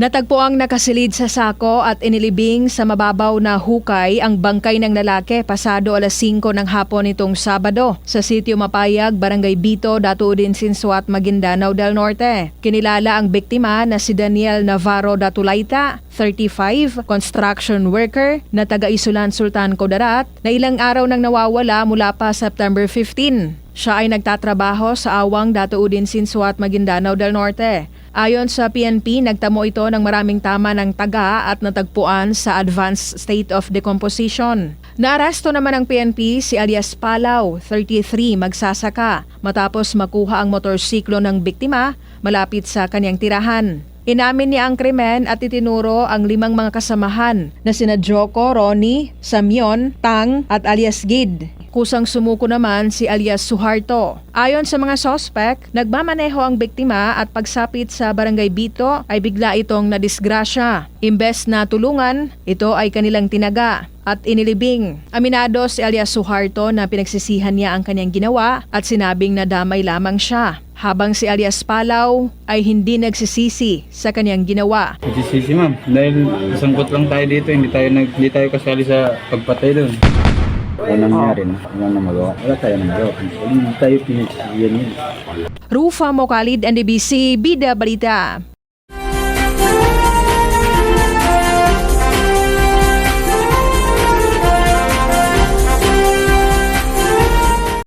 Natagpo ang nakasilid sa sako at inilibing sa mababaw na hukay ang bangkay ng lalaki pasado alas 5 ng hapon nitong Sabado sa sitio Mapayag, Barangay Bito, Datuudin, Sinsuat, Maguindanao del Norte. Kinilala ang biktima na si Daniel Navarro Datulaita, 35, construction worker na taga Isulan, Sultan Kudarat, na ilang araw nang nawawala mula pa September 15. Siya ay nagtatrabaho sa Awang, Datuudin, Sinsuat, Maguindanao del Norte. Ayon sa PNP, nagtamo ito ng maraming tama ng taga at natagpuan sa advanced state of decomposition. Naaresto naman ng PNP si alias Palaw, 33, magsasaka, matapos makuha ang motorsiklo ng biktima malapit sa kanyang tirahan. Inamin niya ang krimen at itinuro ang limang mga kasamahan na sina Joko, Ronnie, Samyon, Tang at alias Gid. Kusang sumuko naman si alias Suharto. Ayon sa mga sospek, nagmamaneho ang biktima at pagsapit sa barangay Bito ay bigla itong nadisgrasya. Imbes na tulungan, ito ay kanilang tinaga at inilibing. Aminado si alias Suharto na pinagsisihan niya ang kanyang ginawa at sinabing na damay lamang siya. Habang si alias Palaw ay hindi nagsisisi sa kanyang ginawa. Nagsisisi ma'am, dahil sangkot lang tayo dito, hindi tayo, nag, hindi tayo kasali sa pagpatay doon. Wala nangyari na. Wala na magawa. Wala tayo magawa. Hindi tayo pinagsisiyan yun. Rufa Mokalid, NDBC, Bida Balita.